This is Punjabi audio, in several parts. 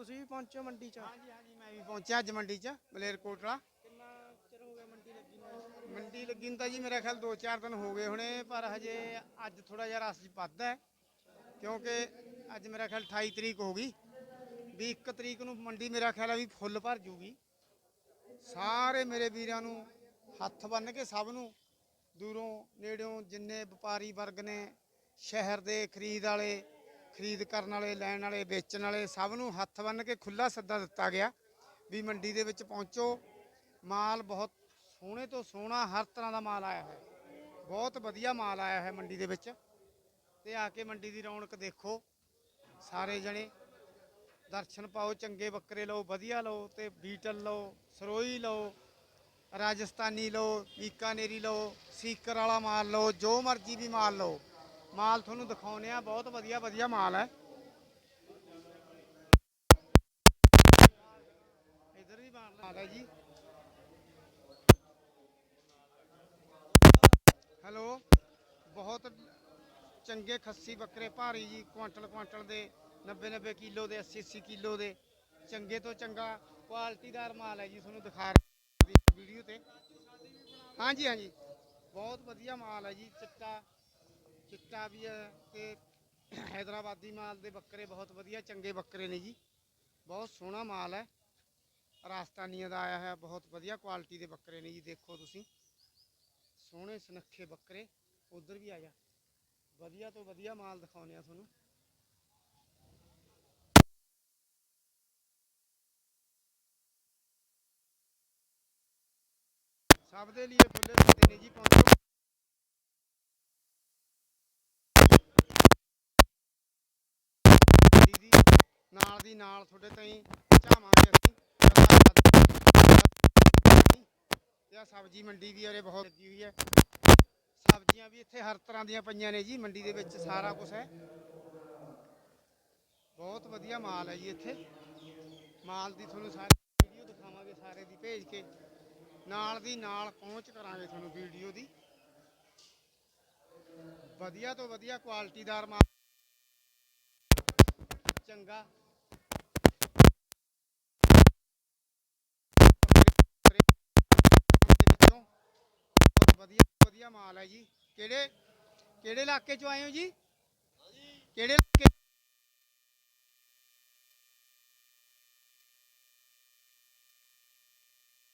ਤੁਸੀਂ ਵੀ ਪਹੁੰਚੋ ਮੰਡੀ 'ਚ। ਹਾਂਜੀ ਹਾਂਜੀ ਮੈਂ ਵੀ ਪਹੁੰਚਿਆ ਅੱਜ ਮੰਡੀ 'ਚ ਮਲੇਰਕੋਟਲਾ। ਕਿੰਨਾ ਚਿਰ ਹੋ ਗਿਆ ਮੰਡੀ ਲੱਗੀ ਨੂੰ? ਮੰਡੀ ਲੱਗੀ ਨੂੰ ਤਾਂ ਜੀ ਮੇਰੇ ਖਿਆਲ 2-4 ਦਿਨ ਹੋ ਗਏ ਹੁਣੇ ਪਰ ਹਜੇ ਅੱਜ ਥੋੜਾ ਜਿਹਾ ਰਸ ਵੱਧ ਹੈ ਕਿਉਂਕਿ ਅੱਜ ਮੇਰਾ ਖਿਆਲ 28 ਤਰੀਕ ਹੋ ਗਈ। ਵੀ 1 ਤਰੀਕ ਨੂੰ ਮੰਡੀ ਮੇਰਾ ਖਿਆਲ ਹੈ ਵੀ ਫੁੱਲ ਭਰ ਜੂਗੀ। ਸਾਰੇ ਮੇਰੇ ਵੀਰਾਂ ਨੂੰ ਹੱਥ ਬੰਨ ਕੇ ਸਭ ਨੂੰ ਦੂਰੋਂ ਨੇੜਿਓਂ ਜਿੰਨੇ ਵਪਾਰੀ ਵਰਗ ਨੇ ਸ਼ਹਿਰ ਦੇ ਖਰੀਦ ਵਾਲੇ ਖਰੀਦ ਕਰਨ ਵਾਲੇ, ਲੈਣ ਵਾਲੇ, ਵੇਚਣ ਵਾਲੇ ਸਭ ਨੂੰ ਹੱਥ ਬੰਨ ਕੇ ਖੁੱਲਾ ਸੱਦਾ ਦਿੱਤਾ ਗਿਆ ਵੀ ਮੰਡੀ ਦੇ ਵਿੱਚ ਪਹੁੰਚੋ। ਮਾਲ ਬਹੁਤ ਸੋਹਣੇ ਤੋਂ ਸੋਹਣਾ ਹਰ ਤਰ੍ਹਾਂ ਦਾ ਮਾਲ ਆਇਆ ਹੈ ਬਹੁਤ ਵਧੀਆ ਮਾਲ ਆਇਆ ਹੈ ਮੰਡੀ ਦੇ ਵਿੱਚ। ਤੇ ਆ ਕੇ ਮੰਡੀ ਦੀ ਰੌਣਕ ਦੇਖੋ। ਸਾਰੇ ਜਣੇ ਦਰਸ਼ਨ ਪਾਓ, ਚੰਗੇ ਬੱਕਰੇ ਲਓ, ਵਧੀਆ ਲਓ ਤੇ ਬੀਟਲ ਲਓ, ਸਰੋਈ ਲਓ, ਰਾਜਸਥਾਨੀ ਲਓ, ਬੀਕਾਨੇਰੀ ਲਓ, ਸੀਕਰ ਵਾਲਾ ਮਾਲ ਲਓ, ਜੋ ਮਰਜ਼ੀ ਵੀ ਮਾਲ ਲਓ। ਮਾਲ ਤੁਹਾਨੂੰ ਦਿਖਾਉਨੇ ਆ ਬਹੁਤ ਵਧੀਆ ਵਧੀਆ ਮਾਲ ਹੈ। ਇਧਰ ਵੀ ਮਾਲ ਹੈ ਜੀ। ਹੈਲੋ, ਬਹੁਤ ਚੰਗੇ ਖੱਸੀ ਬੱਕਰੇ, ਭਾਰੀ ਜੀ, ਕੁਆਂਟਲ ਕੁਆਂਟਲ ਦੇ 90 90 ਕਿਲੋ ਦੇ 80 80 ਕਿਲੋ ਦੇ। ਚੰਗੇ ਤੋਂ ਚੰਗਾ ਕੁਆਲਿਟੀਦਾਰ ਮਾਲ ਹੈ ਜੀ, ਤੁਹਾਨੂੰ ਦਿਖਾ ਰਿਹਾ ਵੀਡੀਓ ਤੇ। ਹਾਂਜੀ ਹਾਂਜੀ। ਬਹੁਤ ਵਧੀਆ ਮਾਲ ਹੈ ਜੀ, ਚਿੱਟਾ ਚਿੱਟਾ ਵੀ ਹੈ ਤੇ ਹੈਦਰਾਬਾਦੀ ਮਾਲ ਦੇ ਬੱਕਰੇ ਬਹੁਤ ਵਧੀਆ, ਚੰਗੇ ਬੱਕਰੇ ਨੇ ਜੀ। ਬਹੁਤ ਸੋਹਣਾ ਮਾਲ ਹੈ। ਰਾਜਸਥਾਨੀਆਂ ਦਾ ਆਇਆ ਹੈ ਬਹੁਤ ਵਧੀਆ ਕੁਆਲਿਟੀ ਦੇ ਬੱਕਰੇ ਨੇ ਜੀ, ਦੇਖੋ ਤੁਸੀਂ। ਸੋਹਣੇ ਸੁਨੱਖੇ ਬੱਕਰੇ। ਉਧਰ ਵੀ ਆ ਜਾ। ਵਧੀਆ ਤੋਂ ਵਧੀਆ ਮਾਲ ਦਿਖਾਉਂਦੇ ਆ ਤੁਹਾਨੂੰ। ਸਭ ਦੇ ਲਈ ਖੁੱਲੇ ਸੱਦੇ ਨੇ ਜੀ ਪਹੁੰਚੋ ਮੰਡੀ ਦੀ ਨਾਲ ਦੀ ਨਾਲ ਤੁਹਾਡੇ ਤਾਈਂ ਪਹੁੰਚਾਵਾਂਗੇ ਅਸੀਂ। ਤੇ ਸਬਜ਼ੀ ਮੰਡੀ ਵੀ ਉਰੇ ਬਹੁਤ ਲੱਗੀ ਹੋਈ ਹੈ। ਸਬਜ਼ੀਆਂ ਵੀ ਇੱਥੇ ਹਰ ਤਰ੍ਹਾਂ ਦੀਆਂ ਪਈਆਂ ਨੇ ਜੀ, ਮੰਡੀ ਦੇ ਵਿੱਚ ਸਾਰਾ ਕੁਝ ਹੈ। ਬਹੁਤ ਵਧੀਆ ਮਾਲ ਹੈ ਜੀ ਇੱਥੇ। ਮਾਲ ਦੀ ਤੁਹਾਨੂੰ ਸਾਰੀ ਵੀਡੀਓ ਦਿਖਾਵਾਂਗੇ ਸਾਰੇ ਦੀ, ਭੇਜ ਕੇ। ਨਾਲ ਦੀ ਨਾਲ ਪਹੁੰਚ ਕਰਾਂਗੇ ਤੁਹਾਨੂੰ ਵੀਡੀਓ ਦੀ। ਵਧੀਆ ਤੋਂ ਵਧੀਆ ਕੁਆਲਿਟੀਦਾਰ ਮਾਲ। ਚੰਗਾ। ਵਧੀਆ ਵਧੀਆ ਮਾਲ ਹੈ ਜੀ ਕਿਹੜੇ ਕਿਹੜੇ ਇਲਾਕੇ ਚੋਂ ਆਏ ਹੋ ਜੀ ਕਿਹੜੇ ਇਲਾਕੇ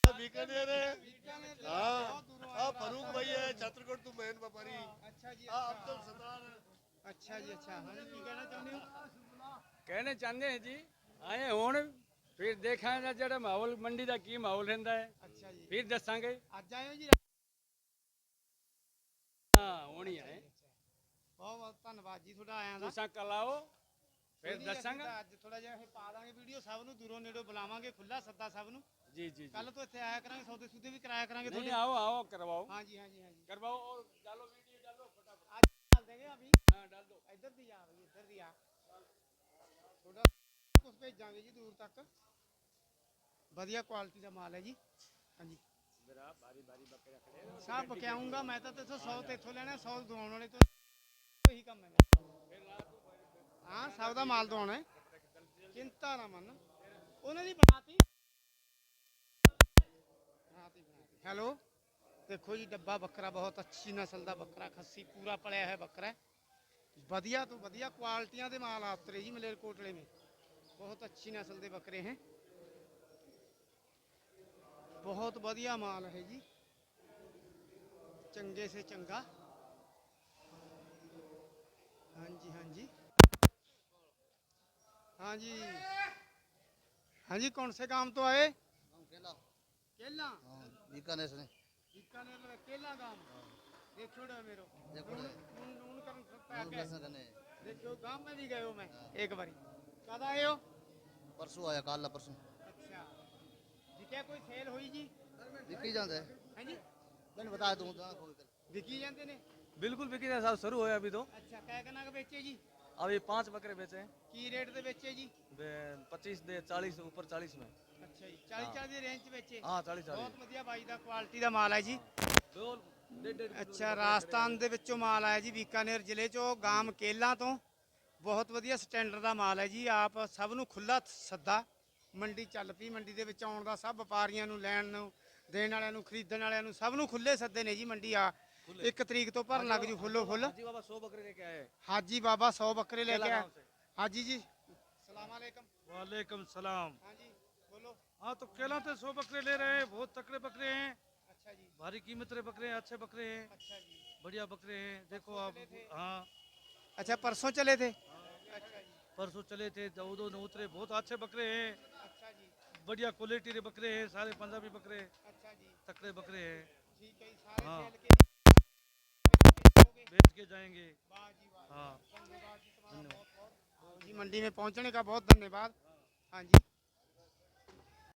बीकानेर है हाँ हाँ फरूक भाई है छतरगढ़ तू मेन व्यापारी ਅੱਛਾ ਜੀ हाँ अब्दुल सत्तार ਅੱਛਾ ਜੀ ਅੱਛਾ ਹਾਂਜੀ ਕੀ ਕਹਿਣਾ ਚਾਹੁੰਦੇ ਹੋ ਕਹਿਣਾ ਚਾਹੁੰਦੇ ਹਾਂ ਜੀ ਆਏ ਹੁਣ ਫਿਰ ਦੇਖਾਂਗੇ ਜਿਹੜਾ ਮਾਹੌਲ ਮੰਡੀ ਦਾ ਕੀ ਮਾਹੌਲ ਰਹਿੰਦਾ ਹੈ ਅੱਛਾ ਜੀ ਫਿਰ ਦੱਸਾਂਗੇ ਅੱਜ ਆਏ ਹੋ ਜੀ ਹਾਂ ਹੋਣੀ ਹੈ। ਬਹੁਤ ਬਹੁਤ ਧੰਨਵਾਦ ਜੀ ਤੁਹਾਡਾ ਆਇਆਂ ਦਾ। ਤੁਸੀਂ ਕੱਲ ਆਓ ਫਿਰ ਦੱਸਾਂਗਾ। ਅੱਜ ਥੋੜਾ ਜਿਹਾ ਇਹ ਪਾ ਦਾਂਗੇ ਵੀਡੀਓ ਸਭ ਨੂੰ ਦੂਰੋਂ ਨੇੜੋਂ ਬੁਲਾਵਾਂਗੇ ਖੁੱਲਾ ਸੱਦਾ ਸਭ ਨੂੰ। ਜੀ ਜੀ ਕੱਲ ਤੋਂ ਇੱਥੇ ਆਇਆ ਕਰਾਂਗੇ ਸੌਦੇ ਸੂਦੇ ਵੀ ਕਰਾਇਆ ਕਰਾਂਗੇ ਤੁਹਾਡੇ। ਆਓ ਆਓ ਕਰਵਾਓ। ਹਾਂਜੀ ਹਾਂਜੀ ਹਾਂਜੀ ਕਰਵਾਓ ਔਰ ਡਾਲੋ ਵੀਡੀਓ ਡਾਲੋ ਫਟਾਫਟ। ਅੱਜ ਡਾਲ ਦੇਗੇ ਅਭੀ। ਹਾਂ ਡਾਲ। ਦੋ ਇੱਧਰ ਦੀ ਆ ਵੀ ਇੱਧਰ ਦੀ ਆ। ਤੁਹਾਡਾ ਕੁਝ ਭੇਜਾਂਗੇ ਜੀ ਦੂਰ ਤੱਕ। ਵਧੀਆ ਕੁਆਲਿਟੀ ਦਾ ਮਾਲ ਹੈ ਜੀ। ਹਾਂਜੀ। ਜਰਾ ਬਾਰੀ ਬਾਰੀ ਬੱਕੇ ਰੱਖ ਲੈ ਸਾਹ ਪਕਿਆਉਂਗਾ ਮੈਂ ਤਾਂ ਤੇਥੋਂ 100 ਤੇਥੋਂ ਲੈਣਾ 100 ਦਵਾਉਣ ਵਾਲੇ ਤੋਂ ਇਹੀ ਕੰਮ ਹੈ। ਹਾਂ, ਸਭ ਦਾ ਮਾਲ ਦਵਾਉਣਾ ਚਿੰਤਾ ਨਾ ਮੰਨ। ਉਹਨਾਂ ਦੀ ਹੈਲੋ? ਦੇਖੋ ਜੀ, ਡੱਬਾ ਬੱਕਰਾ ਬਹੁਤ ਅੱਛੀ ਨਸਲ ਦਾ ਬੱਕਰਾ, ਖੱਸੀ ਪਲਿਆ ਹੋਇਆ ਬੱਕਰਾ ਵਧੀਆ ਤੋਂ ਵਧੀਆ ਕੁਆਲਟੀਆਂ ਦੇ ਮਾਲ ਆਸਤਰੇ ਮਲੇਰਕੋਟਲੇ ਬਹੁਤ ਅੱਛੀ ਨਸਲ ਦੇ ਬੱਕਰੇ ਹੈ। ਬਹੁਤ ਵਧੀਆ ਮਾਲ ਹੈ ਜੀ ਚੰਗੇ ਸੇ ਚੰਗਾ ਹਾਂਜੀ ਹਾਂਜੀ ਹਾਂਜੀ ਹਾਂਜੀ कौन से काम तो आए केला केला हाँ बीकानेर से बीकानेर में केला गांव देखो डे मेरो देखो डे। नून नून कर सकता दूर है कैसे करने देखो गांव में भी गए हो मैं एक बारी कब आए हो परसों आया काला परसों अच्छा जी क्या कोई सेल हुई जी विकी जाते हैं हैं जी मैंने बताया दूँ जहाँ खोल कर विकी जानते ने बिल्कुल बिक्री का साहब शुरू होया अभी तो अच्छा कै कना के बेचे जी अभी पांच बकरे बेचे हैं की रेट दे बेचे जी पच्चीस दे चालीस ऊपर चालीस में ਅੱਛਾ ਜੀ 40 40 ਦੀ ਰੇਂਜ ਚ ਵੇਚੇ हाँ चालीस चालीस ਬਹੁਤ ਵਧੀਆ ਬਾਈ ਦਾ ਕੁਆਲਿਟੀ ਦਾ ਮਾਲ ਹੈ ਜੀ दो डेढ़ डेढ़ ਅੱਛਾ ਰਾਜਸਥਾਨ ਦੇ ਵਿੱਚੋਂ ਮਾਲ ਆਇਆ ਜੀ ਬੀਕਾਨੇਰ ਜ਼ਿਲ੍ਹੇ ਚੋਂ ਗਾਮ ਕੇਲਾਂ ਤੋਂ ਬਹੁਤ ਵਧੀਆ ਸਟੈਂਡਰਡ ਦਾ ਮਾਲ ਹੈ ਜੀ ਆਪ ਸਭ ਨੂੰ ਖੁੱਲਾ ਸੱਦਾ ਮੰਡੀ ਚੱਲ ਪਈ ਮੰਡੀ ਦੇ ਵਿੱਚ ਆਉਣ ਦਾ ਸਭ ਵਪਾਰੀਆਂ ਨੂੰ ਲੈਣ ਨੂੰ ਦੇਣ ਵਾਲਿਆਂ ਨੂੰ ਖਰੀਦਣ ਵਾਲਿਆਂ ਨੂੰ ਸਭ ਨੂੰ ਖੁੱਲੇ ਸੱਦੇ ਨੇ ਜੀ ਮੰਡੀ ਆ ਇੱਕ ਤਰੀਕ ਤੋਂ ਭਰਨ ਲੱਗ ਜੂ ਫੁੱਲੋ ਫੁੱਲ जी बाबा सौ बकरे लेके आए हैं ਹਾਜੀ ਬਾਬਾ 100 ਬੱਕਰੇ ਲੈ ਕੇ केला ਆ गांव से ਹਾਜੀ ਜੀ ਸਲਾਮ ਅਲੈਕਮ वालेकुम सलाम ਹਾਂਜੀ ਬੋਲੋ हाँ तो केला तो सौ बकरे ले रहे हैं बहुत तकड़े बकरे हैं ਅੱਛਾ ਜੀ भारी कीमत के बकरे हैं अच्छे बकरे हैं ਅੱਛਾ ਜੀ बढ़िया बकरे हैं देखो आप हाँ ਅੱਛਾ ਪਰਸੋਂ ਚਲੇ थे ਅੱਛਾ ਜੀ परसों चले थे दो दो ने उतरे। बहुत अच्छे बकरे हैं। अच्छा जी। बढ़िया क्वालिटी के बकरे हैं सारे पंजाबी बकरे। अच्छा जी। तकड़े बकरे हैं। ठीक है सारे हाँ। बेच के जाएँगे। हाँ। जी मंडी में पहुँचने का बहुत धन्यवाद। हाँ जी।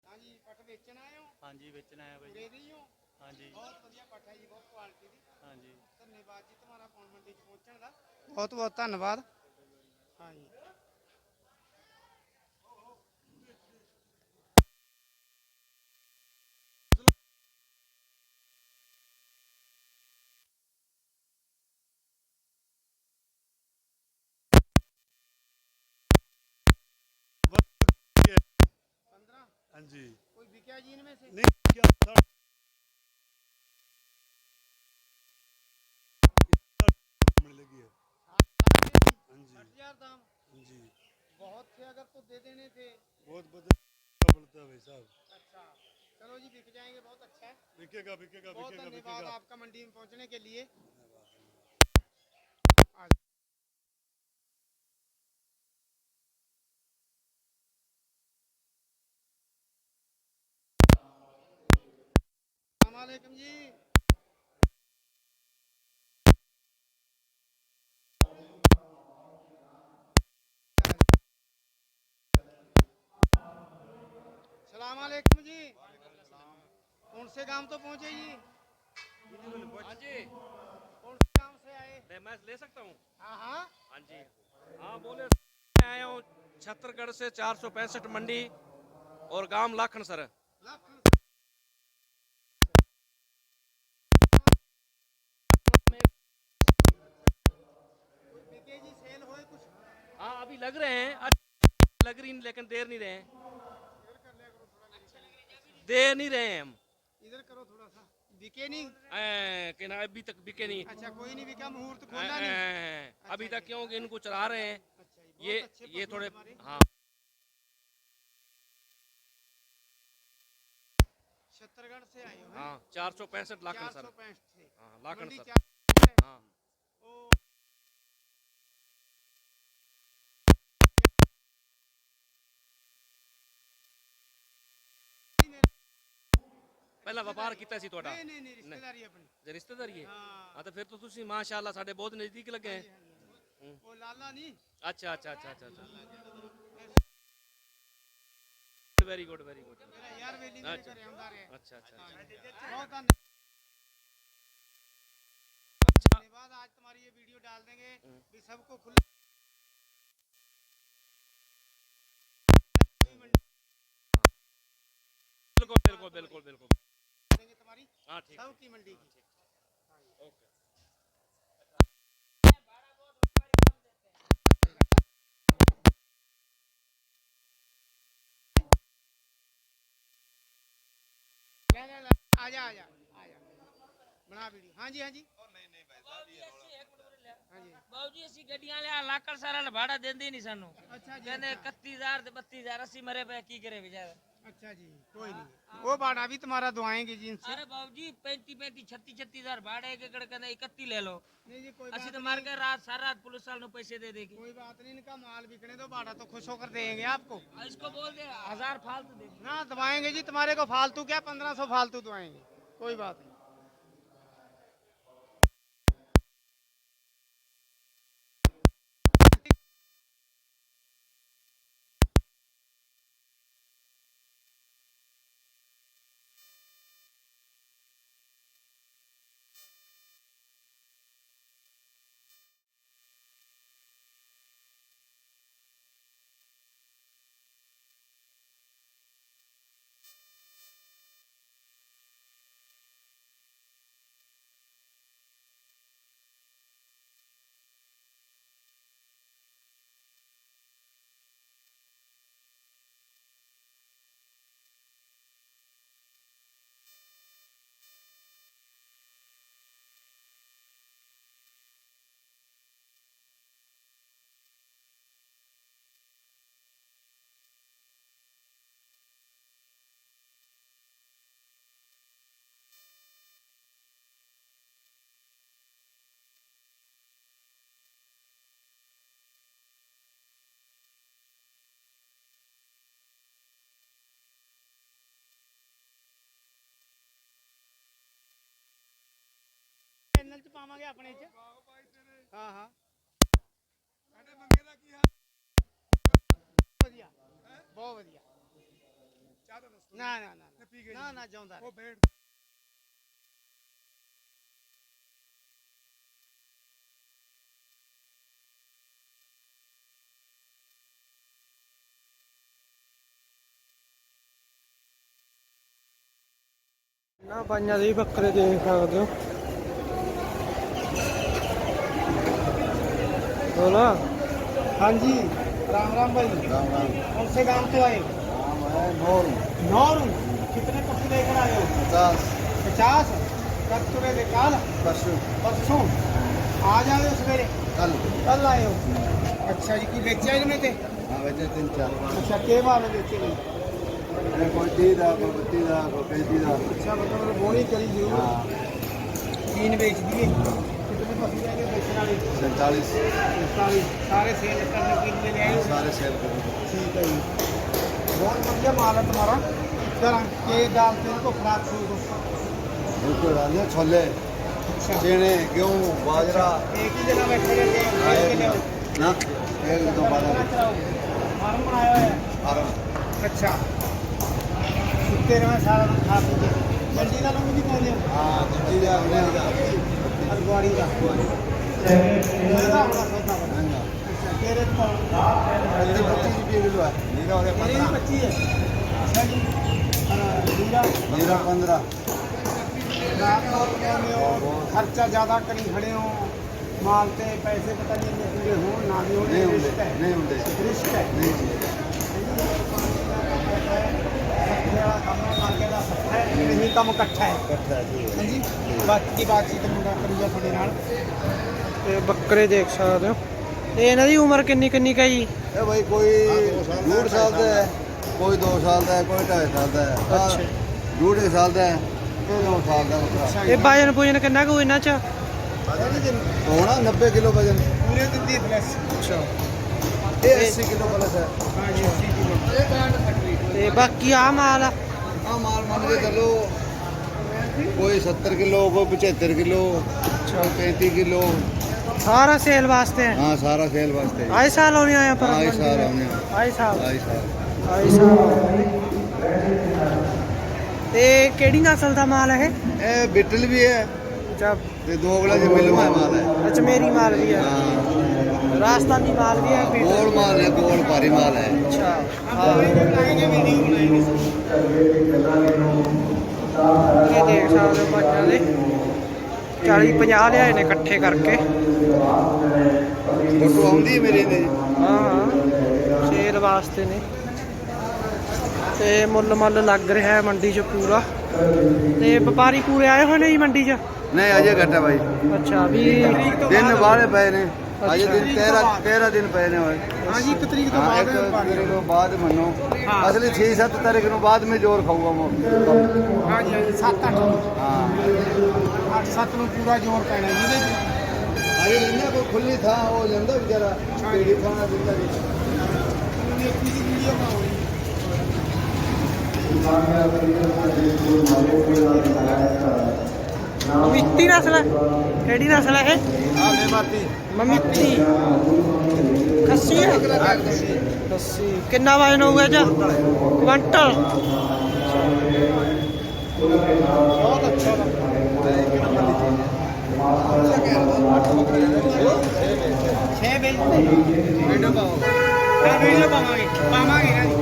हाँ जी पट बेचन आए हाँ? जी बेचना है भाई। रही हो? हाँ जी। बहुत बढ़िया पट है जी बहुत क्वालिटी दी। हाँ जी। धन्यवाद जी तुम्हारा मंडी पहुँचने का बहुत बहुत धन्यवाद। हाँ जी। हाँ जी। कोई बिका जी इनमें से? नहीं क्या लगी है। हाँ जी। हज़ार दाम। हाँ जी। बहुत थे अगर तो दे देने थे। बहुत बड़ा पड़ता है भाई साहब? अच्छा। चलो जी बिक जाएँगे बहुत अच्छा है। बिकेगा बिकेगा बहुत धन्यवाद आपका मंडी में पहुँचने के लिए। सलामकुम जी। कौन से गाँव तो पहुँचे जी? हाँ जी। कौन से गाँव से आए? मैं ले सकता हूँ? हाँ हाँ। हाँ जी। हाँ बोले आया हूँ छत्तरगढ़ से चार सौ पैंसठ मंडी और गाँव लाखन सर हाँ अभी लग रहे हैं। लग रही लेकिन देर नहीं रहे हैं। दे नहीं रहे हम। इधर करो थोड़ा सा। बिके नहीं? के ना अभी तक बिके नहीं। अच्छा कोई नहीं बिका मुहूर्त खोला नहीं। अच्छा, अभी तक क्योंकि इनको चला रहे हैं? अच्छा ये ये थोड़े हाँ। छत्तरगढ़ से आए हो हाँ? चार सौ पैंसठ लाख चार सर सौ पैंसठ से हाँ लाखन मंडी सर चार है। हाँ ओ ਪਹਿਲਾ ਵਪਾਰ ਕੀਤਾ ਸੀ ਤੁਹਾਡਾ ਨਹੀਂ ਨਹੀਂ ਨਹੀਂ ਰਿਸ਼ਤੇਦਾਰੀ ਆਪਣੀ ਜੇ ਰਿਸ਼ਤੇਦਾਰੀ ਹੈ ਹਾਂ ਹਾਂ ਤਾਂ ਫਿਰ ਤਾਂ ਤੁਸੀਂ ਮਾਸ਼ਾਅੱਲਾ ਸਾਡੇ ਬਹੁਤ ਨਜ਼ਦੀਕ ਲੱਗੇ ਹੈ ਉਹ ਲਾਲਾ ਨਹੀਂ ਅੱਛਾ ਅੱਛਾ ਅੱਛਾ ਅੱਛਾ ਅੱਛਾ ਵੈਰੀ ਗੁੱਡ ਵੈਰੀ ਗੁੱਡ ਮੇਰਾ ਯਾਰ ਵੇਲੀ ਮੇਰੇ ਘਰੇ ਆਉਂਦਾ ਰਿਹਾ ਅੱਛਾ ਅੱਛਾ बहुत धन्यवाद धन्यवाद आज तुम्हारी ये वीडियो डाल देंगे भी सबको खुला बिल्कुल बिल्कुल बिल्कुल बिल्कुल ਵਾਰੀ ਹਾਂ ਠੀਕ ਸਭ ਕੀ ਮੰਡੀ ਕੀ? ਓਕੇ ਆ ਜਾ ਆ ਜਾ। ਆ ਹਾਂਜੀ ਹਾਂਜੀ। ਅਸੀਂ ਗੱਡੀਆਂ ਲਿਆ ਲਾਕਰ ਸਾਰਾ ਲਵਾੜਾ ਦਿੰਦੇ ਨਹੀਂ ਸਾਨੂੰ। ਕਹਿੰਦੇ 31000 ਤੇ 32000 ਅਸੀਂ ਮਰੇ ਪਏ ਕੀ ਕਰੇ ਵਿਚਾਰਾ? अच्छा जी कोई नहीं। वो भाड़ा भी तुम्हारा दुआएँगे जी इनसे। अरे बाबू जी पैंती पैंती छत्तीस छत्तीस हज़ार भाड़ा एक एकड़ का इकती ले लो। असि तो मार के रात सारा रात पुलिस वालों पैसे दे देगी कोई बात नहीं इनका माल बिकने दो भाड़ा तो खुश होकर देंगे आपको। इसको बोल दे हज़ार फालतू दे। ना दवाएँगे जी तुम्हारे को फालतू क्या पंद्रह सौ फालतू दवाएँगे कोई बात नहीं। ਚ ਪਾਵਾਂਗੇ ਆਪਣੇ ਚ। ਹਾਂ ਹਾਂ। ਵਧੀਆ। ਬਹੁਤ ਵਧੀਆ। ਨਾ ਨਾ ਨਾ ਨਾ ਨਾ ਜਾਉਂਦਾ ਉਹ ਨਾ ਬਾਈਆਂ ਦੇ ਬੱਕਰੇ ਦੇਖ ਸਕਦੇ ਹੋ? बोला हाँ जी राम राम भाई राम राम कौन से गांव से आए नौरू नौरू कितने पशु लेकर आए हो पचास पचास कब तुरे थे कल परसों परसों आज आए हो सवेरे कल कल आए हो अच्छा जी की बेचे इनमें थे हाँ वैसे तीन चार अच्छा के भाव में बेचे गए कोई तीस का कोई बत्तीस का कोई पैंतीस का अच्छा मतलब बोनी करी जरूर तीन बेच दिए ਅਸੀਂ ਲੈ ਕੇ ਵੇਚਣ ਵਾਲੇ 47 47 ਸਾਰੇ ਸੇਲ ਕਰਨ ਕਿੰਨੇ ਲੈ ਆਏ ਸਾਰੇ ਸੇਲ ਕਰੋ ਠੀਕ ਹੈ ਜੀ। ਬਹੁਤ ਵਧੀਆ ਮਾਲ ਹੈ ਤੁਹਾਡਾ। ਕਰਾਂ ਕੇ ਦਾਲ ਤੇ ਕੋ ਖਰਾਬ ਹੋ ਦੋ ਬਿਲਕੁਲ ਆਲੇ ਛੋਲੇ ਚੇਣੇ ਗੇਹੂੰ ਬਾਜਰਾ। ਇੱਕ ਹੀ ਜਗ੍ਹਾ ਬੈਠੇ ਰਹੇ ਨਾ। ਇਹ ਤੋਂ ਬਾਅਦ ਫਾਰਮ ਬਣਾਇਆ ਹੋਇਆ ਫਾਰਮ ਅੱਛਾ। ਸੁੱਤੇ ਰਹਿਣਾ ਸਾਰਾ ਦਿਨ ਖਾ ਪੀ ਕੇ ਜਲਦੀ ਨਾਲ ਨੂੰ ਵੀ ਪਾਉਂਦੇ ਹਾਂ ਹਾਂ ਜਲਦੀ ਨਾਲ ਖਰਚਾ ਜ਼ਿਆਦਾ ਕਰੀ ਖੜੇ ਹੋ ਮਾਲ ਤੇ ਪੈਸੇ ਪਤਾ ਨਹੀਂ ਇੰਨੇ ਹੋਣ ਨਾ ਵੀ ਹੋਣੇ ਰਿਸ਼ਤ ਹੈ। ਨਹੀਂ ਹੁੰਦੇ। ਰਿਸ਼ਤ ਹੈ। ਨਹੀਂ ਜੀ। ਹੈ ਨਹੀਂ ਕੰਮ ਇਕੱਠਾ ਹੈ। ਇਕੱਠਾ ਜੀ। ਹਾਂਜੀ। ਬਾਕੀ ਬਾਤਚੀਤ ਮੁੰਡਾ ਕਰੂਗਾ ਤੁਹਾਡੇ ਨਾਲ। ਤੇ ਬੱਕਰੇ ਦੇਖ ਸਕਦੇ ਹੋ। ਤੇ ਇਹਨਾਂ ਦੀ ਉਮਰ ਕਿੰਨੀ ਕਿੰਨੀ ਕਾ ਜੀ? ਇਹ ਬਈ ਕੋਈ ਡੂਢ ਸਾਲ ਦਾ ਹੈ ਕੋਈ 2 ਸਾਲ ਦਾ ਹੈ ਕੋਈ 2.5 ਸਾਲ ਦਾ ਹੈ। ਅੱਛਾ। ਡੂਢ ਸਾਲ ਦਾ ਹੈ ਕੋਈ 9 ਸਾਲ ਦਾ ਬੱਕਰਾ। ਇਹ ਵਜਨ ਪੂਜਨ ਕਿੰਨਾ ਕੁ ਇਹਨਾਂ ਚ? ਹੋਣਾ 90 ਕਿਲੋ ਵਜਨ। ਪੂਰੇ ਦਿਨ ਦੀ ਅੱਛਾ। ਇਹ 80 ਕਿਲੋ ਪਲੱਸ ਹੈ। ਹਾਂ 80 ਕਿਲੋ। ਬਾਕੀ ਆ ਮਾਲ ਆ ਆ ਮਾਲ ਮੰਨ ਕੇ ਚੱਲੋ ਕੋਈ 70 ਕਿਲੋ ਕੋਈ 75 ਕਿਲੋ ਕੋਈ 35 ਕਿਲੋ। ਸਾਰਾ ਸੇਲ ਵਾਸਤੇ? ਹੈ ਸਾਰਾ ਸੇਲ ਵਾਸਤੇ ਆਏ ਸਾਲ ਹੋਣੇ ਆਇਆ ਪਰ ਆਏ ਮੰਡੀ ਸਾਲ में? ਆਉਂਦੇ ਆ। ਆਏ ਸਾਲ? ਆਈ ਸਾਲ। ਆਏ ਸਾਲ। ਤੇ ਕਿਹੜੀ ਨਸਲ ਦਾ ਮਾਲ ਹੈ ਇਹ ਬਿੱਟਲ ਵੀ ਹੈ ਜਬ ਤੇ ਦੋ ਗਲਾ ਚ ਮਿਲਵਾ ਮਾਲ ਹੈ। ਅਜਮੇਰੀ ਮਾਲ ਵੀ ਹੈ। ਹਾਂ। ਵੀ ਹੈ ਫਿਰ ਗੋਲ ਮਾਲ ਹੈ। ਗੋਲ ਭਾਰੀ ਮਾਲ ਹੈ। ਅੱਛਾ ਬਣਾਏਗੇ ਵੀਡੀਓ ਬਣਾਏਗੇ ਇਹ ਦੇਖ ਸਕਦੇ ਹੋ ਬਾਜਾਂ ਦੇ। 40 50 ਲਿਆਏ ਨੇ ਇਕੱਠੇ ਕਰਕੇ। ਫੋਟੋ ਆਉਂਦੀ ਹੈ ਮੇਰੇ ਇਹਦੇ ਹਾਂ ਹਾਂ। ਵਾਸਤੇ ਨੇ। ਤੇ ਮੁੱਲ ਮੱਲ ਲੱਗ ਰਿਹਾ ਹੈ ਮੰਡੀ 'ਚ ਪੂਰਾ। ਤੇ ਵਪਾਰੀ ਪੂਰੇ ਆਏ ਹੋਏ ਨੇ ਜੀ ਮੰਡੀ 'ਚ? ਨਹੀਂ ਅਜੇ ਘਟਾ ਭਾਈ ਅੱਛਾ ਵੀ ਦਿਨ ਬਾਹਲੇ ਪਏ ਨੇ। ਅਜੇ। ਦਿਨ 13 13 ਦਿਨ ਪਏ ਨੇ ਹੋਏ ਹਾਂ ਜੀ 1 ਤਰੀਕ ਤੋਂ ਹਾਂ ਬਾਅਦ ਇੱਕ ਤਰੀਕ ਤੋਂ ਬਾਅਦ ਮੰਨੋ। ਹਾਂ। ਅਸਲੀ 6-7 ਤਾਰੀਖ ਨੂੰ ਬਾਅਦ ਮੈਂ ਜ਼ੋਰ ਖਾਊਗਾ ਮੈਂ ਹਾਂ ਜੀ 7 8 ਹਾਂ। 8 7 ਨੂੰ ਪੂਰਾ ਜ਼ੋਰ ਪੈਣਾ ਜਿਹਦੇ ਅਜੇ ਇਹਨਾਂ ਕੋ ਖੁੱਲੀ ਥਾਂ ਹੋ ਜਾਂਦਾ ਵਿਚਾਰਾ ਕਿਹੜੀ ਥਾਂ ਦਿੱਤਾ ਜੀ। ਦੇਖੀ ਦੀ ਵੀਡੀਓ ਬਣਾਉਣੀ ਮਮਿੱਤੀ ਨਸਲ ਹੈ ਕਿਹੜੀ ਨਸਲ ਹੈ ਇਹ? ਹਾਂ ਮੇਮਾਤੀ ਮਮਿੱਤੀ ਖੱਸੀ ਹੈ ਖੱਸੀ। ਕਿੰਨਾ ਵਜਨ ਹੋਊਗਾ ਜੀ ਕੁਆਂਟਲ ਬਹੁਤ ਅੱਛਾ ਛੇ ਵੇਚ ਦੇ ਵੀਡੀਓ ਪਾਓ। ਹਾਂ ਵੀਡੀਓ ਪਾਵਾਂਗੇ। ਪਾਵਾਂਗੇ ਨਾ ਜੀ।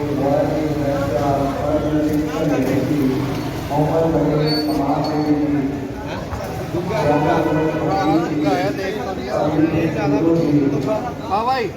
ਹਾਂ ਭਾਈ